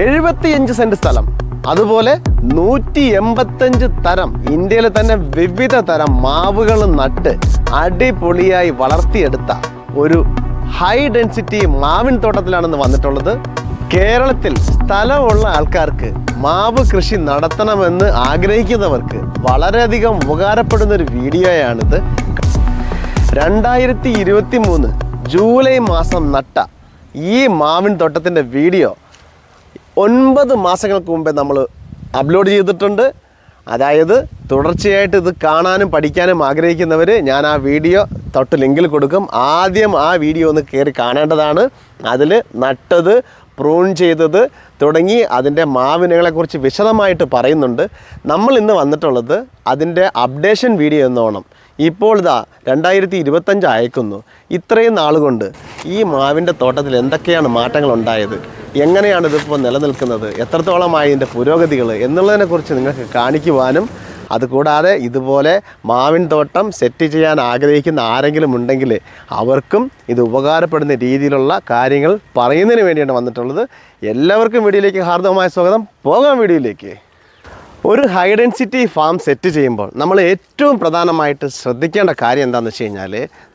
എഴുപത്തിയഞ്ച് സെന്റ് സ്ഥലം. അതുപോലെ നൂറ്റി എൺപത്തഞ്ച് തരം ഇന്ത്യയിലെ തന്നെ വിവിധ തരം മാവുകൾ നട്ട് അടിപൊളിയായി വളർത്തിയെടുത്ത ഒരു ഹൈ ഡെൻസിറ്റി മാവിൻ തോട്ടത്തിലാണെന്ന് വന്നിട്ടുള്ളത്. കേരളത്തിൽ സ്ഥലമുള്ള ആൾക്കാർക്ക് മാവ് കൃഷി നടത്തണമെന്ന് ആഗ്രഹിക്കുന്നവർക്ക് വളരെയധികം ഉപകാരപ്പെടുന്ന ഒരു വീഡിയോയാണിത്. രണ്ടായിരത്തി ഇരുപത്തി മൂന്ന് ജൂലൈ മാസം നട്ട ഈ മാവിൻ തോട്ടത്തിന്റെ വീഡിയോ ഒൻപത് മാസങ്ങൾക്ക് മുമ്പേ നമ്മൾ അപ്ലോഡ് ചെയ്തിട്ടുണ്ട്. അതായത് തുടർച്ചയായിട്ട് ഇത് കാണാനും പഠിക്കാനും ആഗ്രഹിക്കുന്നവർ ഞാൻ ആ വീഡിയോ തൊട്ട് ലിങ്കിൽ കൊടുക്കും. ആദ്യം ആ വീഡിയോ ഒന്ന് കയറി കാണേണ്ടതാണ്. അതിൽ നട്ടത് പ്രൂൺ ചെയ്തത് തുടങ്ങി അതിന്റെ മാവിനകളെക്കുറിച്ച് വിശദമായിട്ട് പറയുന്നുണ്ട്. നമ്മൾ ഇന്ന് വന്നിട്ടുള്ളത് അതിന്റെ അപ്ഡേഷൻ വീഡിയോ എന്നോണം. ഇപ്പോൾ ഇതാ രണ്ടായിരത്തി ഇരുപത്തഞ്ച് അയക്കുന്നു. ഇത്രയും നാളുകൊണ്ട് ഈ മാവിന്റെ തോട്ടത്തിൽ എന്തൊക്കെയാണ് മാറ്റങ്ങൾ ഉണ്ടായത് എങ്ങനെയാണ് ഇതിപ്പോൾ നിലനിൽക്കുന്നത്? എത്രത്തോളമായി ഇതിന്റെ പുരോഗതികൾ എന്നുള്ളതിനെക്കുറിച്ച് നിങ്ങൾക്ക് കാണിക്കുവാനും അതുകൂടാതെ ഇതുപോലെ മാവിൻ തോട്ടം സെറ്റ് ചെയ്യാൻ ആഗ്രഹിക്കുന്ന ആരെങ്കിലും ഉണ്ടെങ്കിൽ അവർക്കും ഇത് ഉപകാരപ്പെടുന്ന രീതിയിലുള്ള കാര്യങ്ങൾ പറയുന്നതിന് വേണ്ടിയാണ് വന്നിട്ടുള്ളത്. എല്ലാവർക്കും വീഡിയോയിലേക്ക് ഹാർദവമായ സ്വാഗതം. പോകാം വീഡിയോയിലേക്ക്. ഒരു ഹൈ ഡെൻസിറ്റി ഫാം സെറ്റ് ചെയ്യുമ്പോൾ നമ്മൾ ഏറ്റവും പ്രധാനമായിട്ട് ശ്രദ്ധിക്കേണ്ട കാര്യം എന്താണെന്ന് വെച്ച് കഴിഞ്ഞാൽ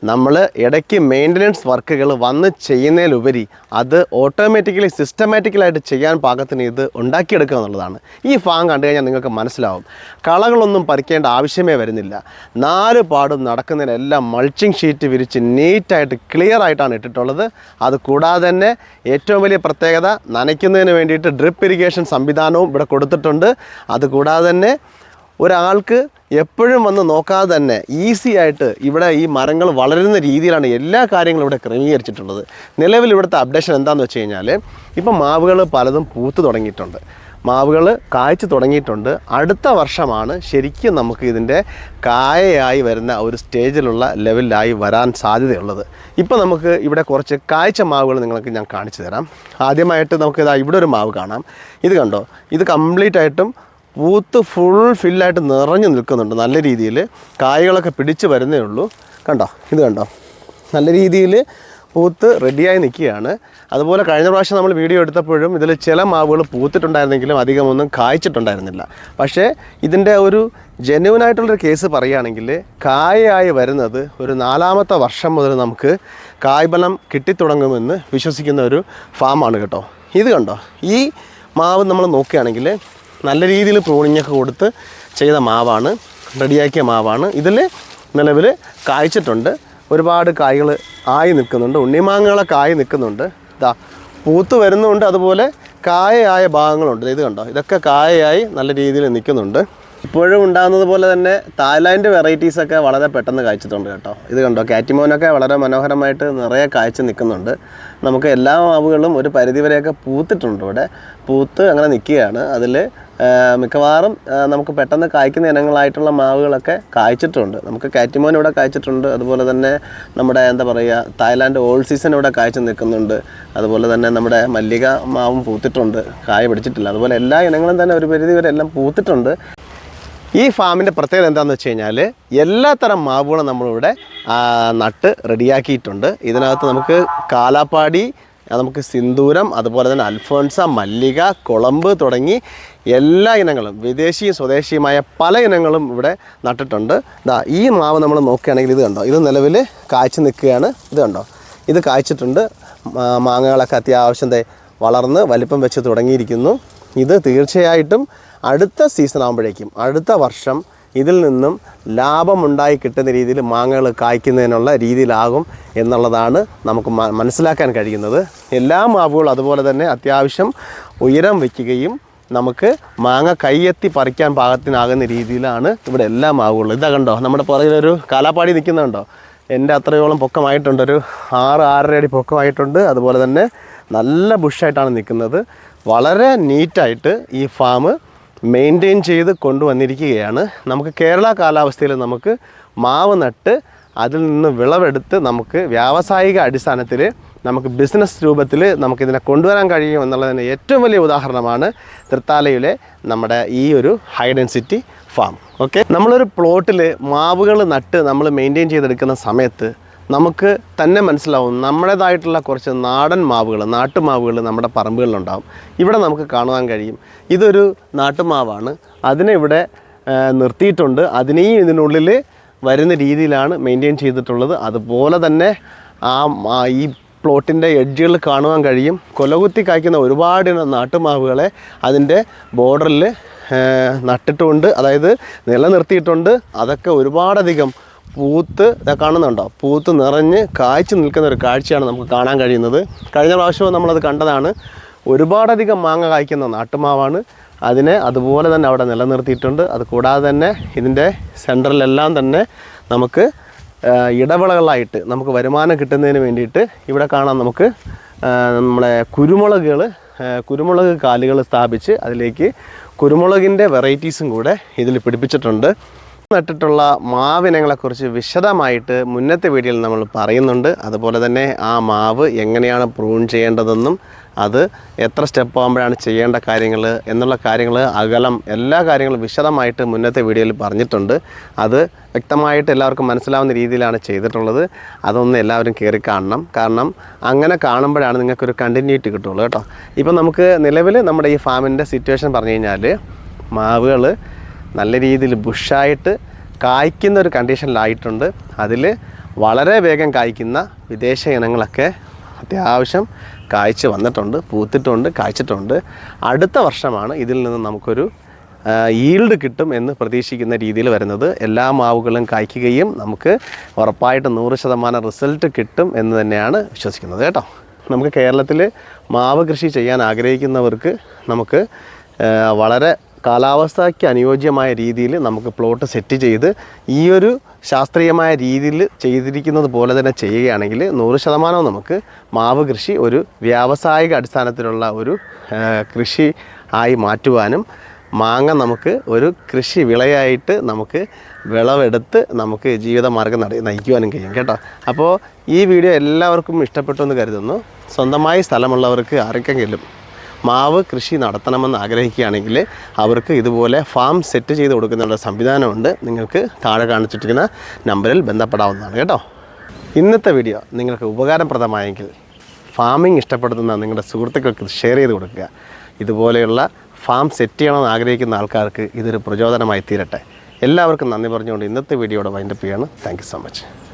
നമ്മൾ ഇടയ്ക്ക് മെയിന്റനൻസ് വർക്കുകൾ വന്ന് ചെയ്യുന്നതിലുപരി അത് ഓട്ടോമാറ്റിക്കലി സിസ്റ്റമാറ്റിക്കലായിട്ട് ചെയ്യാൻ പാകത്തിന് ഇത് ഉണ്ടാക്കിയെടുക്കുക എന്നുള്ളതാണ്. ഈ ഫാം കണ്ടു കഴിഞ്ഞാൽ നിങ്ങൾക്ക് മനസ്സിലാവും. കളകളൊന്നും പറിക്കേണ്ട ആവശ്യമേ വരുന്നില്ല. നാല് പാടും നടക്കുന്നതിനെല്ലാം മൾച്ചിങ് ഷീറ്റ് വിരിച്ച് നീറ്റായിട്ട് ക്ലിയർ ആയിട്ടാണ് ഇട്ടിട്ടുള്ളത്. അത് കൂടാതെ തന്നെ ഏറ്റവും വലിയ പ്രത്യേകത നനയ്ക്കുന്നതിന് വേണ്ടിയിട്ട് ഡ്രിപ്പ് ഇറിഗേഷൻ സംവിധാനവും ഇവിടെ കൊടുത്തിട്ടുണ്ട്. അത് കൂടാതെ തന്നെ ഒരാൾക്ക് എപ്പോഴും വന്ന് നോക്കാതെ തന്നെ ഈസി ആയിട്ട് ഇവിടെ ഈ മരങ്ങൾ വളരുന്ന രീതിയിലാണ് എല്ലാ കാര്യങ്ങളും ഇവിടെ ക്രമീകരിച്ചിട്ടുള്ളത്. നിലവിൽ ഇവിടുത്തെ അപ്ഡേഷൻ എന്താണെന്ന് വെച്ച് കഴിഞ്ഞാൽ ഇപ്പം മാവുകൾ പലതും പൂത്ത് തുടങ്ങിയിട്ടുണ്ട്. മാവുകൾ കായ്ച്ചു തുടങ്ങിയിട്ടുണ്ട്. അടുത്ത വർഷമാണ് ശരിക്കും നമുക്ക് ഇതിന്റെ കായയായി വരുന്ന ഒരു സ്റ്റേജിലുള്ള ലെവലിലായി വരാൻ സാധ്യതയുള്ളത്. ഇപ്പോൾ നമുക്ക് ഇവിടെ കുറച്ച് കായ്ച്ച മാവുകൾ നിങ്ങൾക്ക് ഞാൻ കാണിച്ചു തരാം. ആദ്യമായിട്ട് നമുക്ക് ഇതാ ഇവിടെ ഒരു മാവ് കാണാം. ഇത് കണ്ടോ? ഇത് കംപ്ലീറ്റ് ആയിട്ടും പൂത്ത് ഫുൾ ഫില്ലായിട്ട് നിറഞ്ഞു നിൽക്കുന്നുണ്ട് നല്ല രീതിയിൽ. കായകളൊക്കെ പിടിച്ച് വരുന്നേ ഉള്ളൂ. കണ്ടോ? ഇത് കണ്ടോ? നല്ല രീതിയിൽ പൂത്ത് റെഡിയായി നിൽക്കുകയാണ്. അതുപോലെ കഴിഞ്ഞ പ്രാവശ്യം നമ്മൾ വീഡിയോ എടുത്തപ്പോഴും ഇതിൽ ചില മാവുകൾ പൂത്തിട്ടുണ്ടായിരുന്നെങ്കിലും അധികമൊന്നും കായ്ച്ചിട്ടുണ്ടായിരുന്നില്ല. പക്ഷേ ഇതിന്റെ ഒരു ജെന്യൂനായിട്ടുള്ളൊരു കേസ് പറയുകയാണെങ്കിൽ കായയായി വരുന്നത് ഒരു നാലാമത്തെ വർഷം മുതൽ നമുക്ക് കായ്ബലം കിട്ടിത്തുടങ്ങുമെന്ന് വിശ്വസിക്കുന്ന ഒരു ഫാമാണ് കേട്ടോ. ഇത് കണ്ടോ? ഈ മാവ് നമ്മൾ നോക്കുകയാണെങ്കിൽ നല്ല രീതിയിൽ പ്രൂണിങ്ങൊക്കെ കൊടുത്ത് ചെയ്ത മാവാണ് റെഡിയാക്കിയ മാവാണ്. ഇതിൽ നിലവിൽ കായ്ച്ചിട്ടുണ്ട്. ഒരുപാട് കായ്കൾ ആയി നിൽക്കുന്നുണ്ട്. ഉണ്ണിമാങ്ങകളൊക്കെ ആയി നിൽക്കുന്നുണ്ട്. ഇതാ പൂത്ത് വരുന്നുണ്ട്. അതുപോലെ കായയായ ഭാഗങ്ങളുണ്ട്. ഇത് കണ്ടോ? ഇതൊക്കെ കായയായി നല്ല രീതിയിൽ നിൽക്കുന്നുണ്ട്. ഇപ്പോഴും ഉണ്ടാകുന്നത് പോലെ തന്നെ തായ്ലാൻഡ് വെറൈറ്റീസ് ഒക്കെ വളരെ പെട്ടെന്ന് കായ്ച്ചിട്ടുണ്ട് കേട്ടോ. ഇത് കണ്ടോ കാറ്റിമോനൊക്കെ വളരെ മനോഹരമായിട്ട് നിറയെ കായ്ച്ച് നിൽക്കുന്നുണ്ട്. നമുക്ക് എല്ലാ മാവുകളും ഒരു പരിധിവരെയൊക്കെ പൂത്തിട്ടുണ്ട് ഇവിടെ. പൂത്ത് അങ്ങനെ നിൽക്കുകയാണ്. അതിൽ മിക്കവാറും നമുക്ക് പെട്ടെന്ന് കായ്ക്കുന്ന ഇനങ്ങളായിട്ടുള്ള മാവുകളൊക്കെ കായ്ച്ചിട്ടുണ്ട്. നമുക്ക് കാറ്റിമോൻ ഇവിടെ കായ്ച്ചിട്ടുണ്ട്. അതുപോലെ തന്നെ നമ്മുടെ എന്താ പറയുക തായ്ലാൻഡ് ഓൾ സീസൺ ഇവിടെ കായ്ച്ചു നിൽക്കുന്നുണ്ട്. അതുപോലെ തന്നെ നമ്മുടെ മല്ലിക മാവും പൂത്തിട്ടുണ്ട്. കായ പിടിച്ചിട്ടില്ല. അതുപോലെ എല്ലാ ഇനങ്ങളും തന്നെ ഒരു പരിധി വരെ എല്ലാം പൂത്തിട്ടുണ്ട്. ഈ ഫാമിന്റെ പ്രത്യേകത എന്താണെന്ന് വെച്ച് കഴിഞ്ഞാൽ എല്ലാ തരം മാവുകളും നമ്മളിവിടെ നട്ട് റെഡിയാക്കിയിട്ടുണ്ട്. ഇതിനകത്ത് നമുക്ക് കാലാപ്പാടി നമുക്ക് സിന്ദൂരം അതുപോലെ തന്നെ അൽഫോൺസ മല്ലിക കുളമ്പ് തുടങ്ങി എല്ലാ ഇനങ്ങളും വിദേശിയും സ്വദേശിയുമായ പല ഇനങ്ങളും ഇവിടെ നട്ടിട്ടുണ്ട്. ഇതാ ഈ മാവ് നമ്മൾ നോക്കുകയാണെങ്കിൽ ഇത് കണ്ടോ? ഇത് നിലവിൽ കായ്ച്ചു നിൽക്കുകയാണ്. ഇത് കണ്ടോ? ഇത് കായ്ച്ചിട്ടുണ്ട്. മാങ്ങകളൊക്കെ അത്യാവശ്യം വളർന്ന് വലിപ്പം വെച്ച് തുടങ്ങിയിരിക്കുന്നു. ഇത് തീർച്ചയായിട്ടും അടുത്ത സീസൺ ആകുമ്പോഴേക്കും അടുത്ത വർഷം ഇതിൽ നിന്നും ലാഭമുണ്ടായി കിട്ടുന്ന രീതിയിൽ മാങ്ങകൾ കായ്ക്കുന്നതിനുള്ള രീതിയിലാകും എന്നുള്ളതാണ് നമുക്ക് മനസ്സിലാക്കാൻ കഴിയുന്നത്. എല്ലാ മാവുകളും അതുപോലെ തന്നെ അത്യാവശ്യം ഉയരം വയ്ക്കുകയും നമുക്ക് മാങ്ങ കൈയെത്തി പറിക്കാൻ പാകത്തിനാകുന്ന രീതിയിലാണ് ഇവിടെ എല്ലാ മാവുകളും. ഇതാ കണ്ടോ നമ്മുടെ പുറകിലൊരു കാലാപ്പാടി നിൽക്കുന്നുണ്ടോ എന്റെ അത്രയോളം പൊക്കമായിട്ടുണ്ട് ഒരു ആറ് ആറര അടി പൊക്കമായിട്ടുണ്ട്. അതുപോലെ തന്നെ നല്ല ബുഷായിട്ടാണ് നിൽക്കുന്നത്. വളരെ നീറ്റായിട്ട് ഈ ഫാം മെയിന്റെയിൻ ചെയ്ത് കൊണ്ടുവന്നിരിക്കുകയാണ്. നമുക്ക് കേരള കാലാവസ്ഥയിൽ നമുക്ക് മാവ് നട്ട് അതിൽ നിന്ന് വിളവെടുത്ത് നമുക്ക് വ്യാവസായിക അടിസ്ഥാനത്തിൽ നമുക്ക് ബിസിനസ് രൂപത്തിൽ നമുക്കിതിനെ കൊണ്ടുവരാൻ കഴിയും എന്നുള്ളതിന് ഏറ്റവും വലിയ ഉദാഹരണമാണ് തൃത്താലയിലെ നമ്മുടെ ഈ ഒരു ഹൈ ഡെൻസിറ്റി ഫാം ഓക്കെ നമ്മളൊരു പ്ലോട്ടിൽ മാവുകൾ നട്ട് നമ്മൾ മെയിന്റെയിൻ ചെയ്തെടുക്കുന്ന സമയത്ത് നമുക്ക് തന്നെ മനസ്സിലാവും നമ്മുടേതായിട്ടുള്ള കുറച്ച് നാടൻ മാവുകൾ നാട്ടുമാവുകൾ നമ്മുടെ പറമ്പുകളിലുണ്ടാവും. ഇവിടെ നമുക്ക് കാണുവാൻ കഴിയും. ഇതൊരു നാട്ടുമാവാണ്. അതിനെ ഇവിടെ നിർത്തിയിട്ടുണ്ട്. അതിനെയും ഇതിനുള്ളിൽ വരുന്ന രീതിയിലാണ് മെയിന്റെയിൻ ചെയ്തിട്ടുള്ളത്. അതുപോലെ തന്നെ ആ ഈ പ്ലോട്ടിന്റെ എഡ്ജുകൾ കാണുവാൻ കഴിയും. കൊലകുത്തി കായ്ക്കുന്ന ഒരുപാട് നാട്ടുമാവുകളെ അതിന്റെ ബോർഡറിൽ നട്ടിട്ടുണ്ട്. അതായത് നിലനിർത്തിയിട്ടുണ്ട്. അതൊക്കെ ഒരുപാടധികം പൂത്ത് ഇതാ കാണുന്നുണ്ടോ? പൂത്ത് നിറഞ്ഞ് കായ്ച്ചു നിൽക്കുന്ന ഒരു കാഴ്ചയാണ് നമുക്ക് കാണാൻ കഴിയുന്നത്. കഴിഞ്ഞ പ്രാവശ്യവും നമ്മളത് കണ്ടതാണ്. ഒരുപാടധികം മാങ്ങ കായ്ക്കുന്ന നാട്ടുമാവാണ്. അതിനെ അതുപോലെ തന്നെ അവിടെ നിലനിർത്തിയിട്ടുണ്ട്. അത് കൂടാതെ തന്നെ ഇതിന്റെ സെന്ററിലെല്ലാം തന്നെ നമുക്ക് ഇടവിളകളായിട്ട് നമുക്ക് വരുമാനം കിട്ടുന്നതിന് വേണ്ടിയിട്ട് ഇവിടെ കാണാം നമുക്ക് നമ്മുടെ കുരുമുളകുകൾ കുരുമുളക് കാലുകൾ സ്ഥാപിച്ച് അതിലേക്ക് കുരുമുളകിന്റെ വെറൈറ്റീസും കൂടെ ഇതിൽ പിടിപ്പിച്ചിട്ടുണ്ട്. നട്ടിട്ടുള്ള മാവിനങ്ങളെക്കുറിച്ച് വിശദമായിട്ട് മുന്നത്തെ വീഡിയോയിൽ നമ്മൾ പറയുന്നുണ്ട്. അതുപോലെ തന്നെ ആ മാവ് എങ്ങനെയാണ് പ്രൂൺ ചെയ്യേണ്ടതെന്നും അത് എത്ര സ്റ്റെപ്പ് ആകുമ്പോഴാണ് ചെയ്യേണ്ട കാര്യങ്ങൾ എന്നുള്ള കാര്യങ്ങൾ അകലം എല്ലാ കാര്യങ്ങളും വിശദമായിട്ട് മുന്നത്തെ വീഡിയോയിൽ പറഞ്ഞിട്ടുണ്ട്. അത് വ്യക്തമായിട്ട് എല്ലാവർക്കും മനസ്സിലാവുന്ന രീതിയിലാണ് ചെയ്തിട്ടുള്ളത്. അതൊന്ന് എല്ലാവരും കയറി കാണണം. കാരണം അങ്ങനെ കാണുമ്പോഴാണ് നിങ്ങൾക്കൊരു കണ്ടിന്യൂറ്റി കിട്ടുള്ളൂ കേട്ടോ. ഇപ്പം നമുക്ക് നിലവിൽ നമ്മുടെ ഈ ഫാമിന്റെ സിറ്റുവേഷൻ പറഞ്ഞു കഴിഞ്ഞാൽ മാവുകൾ നല്ല രീതിയിൽ ബുഷായിട്ട് കായ്ക്കുന്ന ഒരു കണ്ടീഷനിലായിട്ടുണ്ട്. അതിൽ വളരെ വേഗം കായ്ക്കുന്ന വിദേശ ഇനങ്ങളൊക്കെ അത്യാവശ്യം കായ്ച്ച് വന്നിട്ടുണ്ട് പൂത്തിട്ടുണ്ട് കായ്ച്ചിട്ടുണ്ട്. അടുത്ത വർഷമാണ് ഇതിൽ നിന്ന് നമുക്കൊരു ഈൽഡ് കിട്ടും എന്ന് പ്രതീക്ഷിക്കുന്ന രീതിയിൽ വരുന്നത്. എല്ലാ മാവുകളും കായ്ക്കുകയും നമുക്ക് ഉറപ്പായിട്ട് നൂറ് ശതമാനം റിസൾട്ട് കിട്ടും എന്ന് തന്നെയാണ് വിശ്വസിക്കുന്നത് കേട്ടോ. നമുക്ക് കേരളത്തിൽ മാവ് കൃഷി ചെയ്യാൻ ആഗ്രഹിക്കുന്നവർക്ക് നമുക്ക് വളരെ കാലാവസ്ഥയ്ക്ക് അനുയോജ്യമായ രീതിയിൽ നമുക്ക് പ്ലോട്ട് സെറ്റ് ചെയ്ത് ഈ ഒരു ശാസ്ത്രീയമായ രീതിയിൽ ചെയ്തിരിക്കുന്നത് പോലെ തന്നെ ചെയ്യുകയാണെങ്കിൽ നൂറ് ശതമാനവും നമുക്ക് മാവ് കൃഷി ഒരു വ്യാവസായിക അടിസ്ഥാനത്തിലുള്ള ഒരു കൃഷി ആയി മാറ്റുവാനും മാങ്ങ നമുക്ക് ഒരു കൃഷി വിളയായിട്ട് നമുക്ക് വിളവെടുത്ത് നമുക്ക് ജീവിതമാർഗം നട നയിക്കുവാനും കഴിയും കേട്ടോ. അപ്പോൾ ഈ വീഡിയോ എല്ലാവർക്കും ഇഷ്ടപ്പെട്ടു എന്ന് കരുതുന്നു. സ്വന്തമായി സ്ഥലമുള്ളവർക്ക് ആർക്കെങ്കിലും മാവ് കൃഷി നടത്തണമെന്ന് ആഗ്രഹിക്കുകയാണെങ്കിൽ അവർക്ക് ഇതുപോലെ ഫാം സെറ്റ് ചെയ്ത് കൊടുക്കുന്നുള്ള സംവിധാനമുണ്ട്. നിങ്ങൾക്ക് താഴെ കാണിച്ചിട്ടിരിക്കുന്ന നമ്പറിൽ ബന്ധപ്പെടാവുന്നതാണ് കേട്ടോ. ഇന്നത്തെ വീഡിയോ നിങ്ങൾക്ക് ഉപകാരപ്രദമായെങ്കിൽ ഫാമിംഗ് ഇഷ്ടപ്പെടുന്ന നിങ്ങളുടെ സുഹൃത്തുക്കൾക്ക് ഷെയർ ചെയ്ത് കൊടുക്കുക. ഇതുപോലെയുള്ള ഫാം സെറ്റ് ചെയ്യണമെന്ന് ആഗ്രഹിക്കുന്ന ആൾക്കാർക്ക് ഇതൊരു പ്രചോദനമായി തീരട്ടെ. എല്ലാവർക്കും നന്ദി പറഞ്ഞുകൊണ്ട് ഇന്നത്തെ വീഡിയോയുടെ വൈൻഡപ്പ് ചെയ്യാണ്. Thank so much.